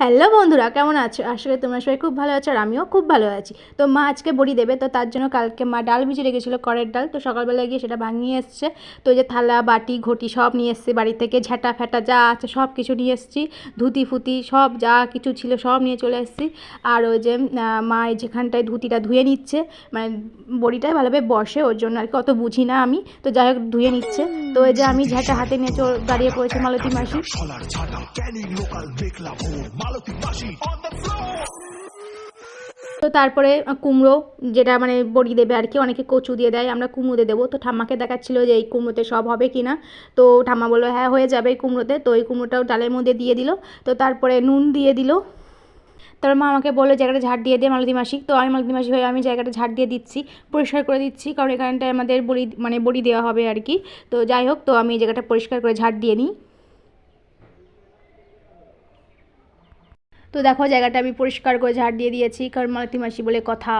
Hello বন্ধুরা, কেমন আছো? আসলে তোমরা সবাই খুব ভালো আছো আর আমিও খুব ভালো আছি। তো মা আজকে বড়ি দেবে, তো তার জন্য কালকে মা ডাল ভিজিয়ে রেখেছিলো করের ডাল। তো সকালবেলা গিয়ে সেটা ভাঙিয়ে এসছে। তো যে থালা, বাটি, ঘটি সব নিয়ে এসছে, বাড়ি থেকে ঝাঁটা ফ্যাটা যা আছে সব কিছু নিয়ে এসেছি। ধুতি ফুতি সব যা কিছু ছিল সব নিয়ে চলে এসেছি। আর ওই যে মা যেখানটায় ধুতিটা ধুয়ে নিচ্ছে মানে বড়িটাই ভালোভাবে বসে, ওর জন্য আর কি অত বুঝি না আমি। তো যাই হোক, ধুয়ে নিচ্ছে। তো ওই যে আমি ঝাঁটা হাতে নিয়ে দাঁড়িয়ে পড়েছি মালতী মাসি। দ্য তো তারপরে কুমড়ো, যেটা মানে বড়ি দেবে আর কি, অনেকে কচু দিয়ে দেয়, আমরা কুমড়োতে দেবো। তো ঠাম্মাকে দেখাচ্ছিল যে এই কুমড়োতে সব হবে কি না তো ঠাম্মা বলল হ্যাঁ হয়ে যাবে এই কুমড়োতে। তো এই কুমড়োটাও ডালের মধ্যে দিয়ে দিল। তো তারপরে নুন দিয়ে দিল। তারপর মা আমাকে বলল, জায়গাটা ঝাড় দিয়ে দে মালতী মাসি। তো আমি মালতী মাসি হয়ে আমি জায়গাটা ঝাড় দিয়ে দিচ্ছি, পরিষ্কার করে দিচ্ছি, কারণ এখানটায় আমাদের বড়ি মানে বড়ি দেওয়া হবে আর কি। তো যাই হোক, তো আমি এই জায়গাটা পরিষ্কার করে ঝাড় দিয়ে নিই। তো দেখো জায়গাটা আমি পরিষ্কার করে ঝাড় দিয়ে দিয়েছি কারণ মালতী মাসি বলে কথা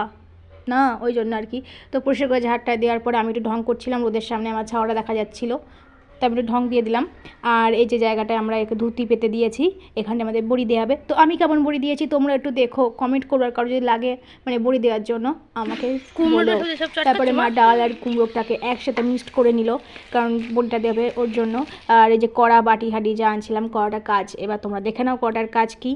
না? ওই জন্য আর কি। তো পরিষ্কার করে ঝাড়টা দেওয়ার পরে আমি একটু ঢং করছিলাম রোদের সামনে আমার ছাওয়াটা দেখা যাচ্ছিল। তো আমি একটু ঢং দিয়ে দিলাম। আর এই যে জায়গাটায় আমরা একটু ধুতি পেতে দিয়েছি এখানে আমাদের বড়ি দেওয়া হবে। তো আমি কেমন বড়ি দিয়েছি তোমরা একটু দেখো কমেন্ট করো আর কারও যদি লাগে মানে বড়ি দেওয়ার জন্য আমাকে চটচট তারপরে মা ডাল আর কুমড়োটাকে একসাথে মিক্সড করে নিল কারণ বড়িটা দেবে ওর জন্য। আর এই যে কড়া বাটি হাঁটি যা আনছিলাম কড়াটার কাজ। এবার তোমরা দেখে নাও কড়াটার কাজ কি।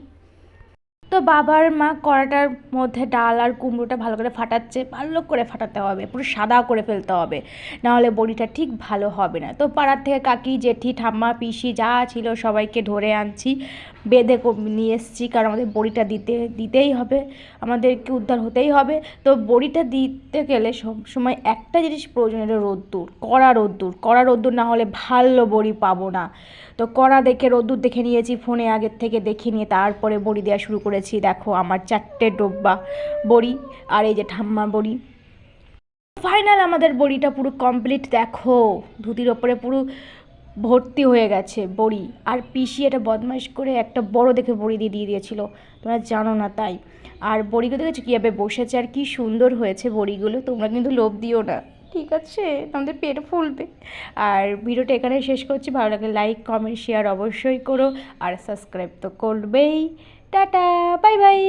তো বাবার মা কড়াটার মধ্যে ডাল আর কুমড়োটা ভালো করে ফাটাচ্ছে, ভালো করে ফাটাতে হবে, পুরো সাদা করে ফেলতে হবে, নাহলে বড়িটা ঠিক ভালো হবে না। তো পাড়ার থেকে কাকি, জেঠি, ঠাম্মা, পিসি যা ছিল সবাইকে ধরে আনছি। বেঁধে নিয়ে এসেছি, কারণ আমাদের বড়িটা দিতে, দিতেই হবে, আমাদেরকে উদ্ধার হতেই হবে। তো বড়িটা দিতে গেলে সব সময় একটা জিনিস প্রয়োজন, এটা রোদ্দুর, কড়া রোদ্দুর। কড়া রোদ্দুর না হলে ভালো বড়ি পাবো না। তো কড়া দেখে, রোদ্দুর দেখে নিয়েছি, ফোনে আগের থেকে দেখে নিয়ে তারপরে বড়ি দেওয়া শুরু করেছি। দেখো আমার চারটে ডোব্বা বড়ি আর এই যে ঠাম্মা বড়ি। ফাইনাল আমাদের বড়িটা পুরো কমপ্লিট, দেখো। ধুতির ওপরে পুরো ভর্তি হয়ে গেছে বড়ি। আর পিসি এটা বদমাইশ করে একটা বড় দেখে বড়ি দিয়ে দিয়ে দিয়েছিল। তোমরা জানো না তাই। আর বড়িগুলো দেখেছ কীভাবে বসেছে আর কি সুন্দর হয়েছে বড়িগুলো? তোমরা কিন্তু লোভ দিও না। ঠিক আছে? আমাদের পেট ফুলবে। আর ভিডিওটা এখানে শেষ করছি। ভালো লাগলে লাইক কমেন্ট শেয়ার অবশ্যই করো। আর সাবস্ক্রাইব তো করবেই। টাটা! Bye bye!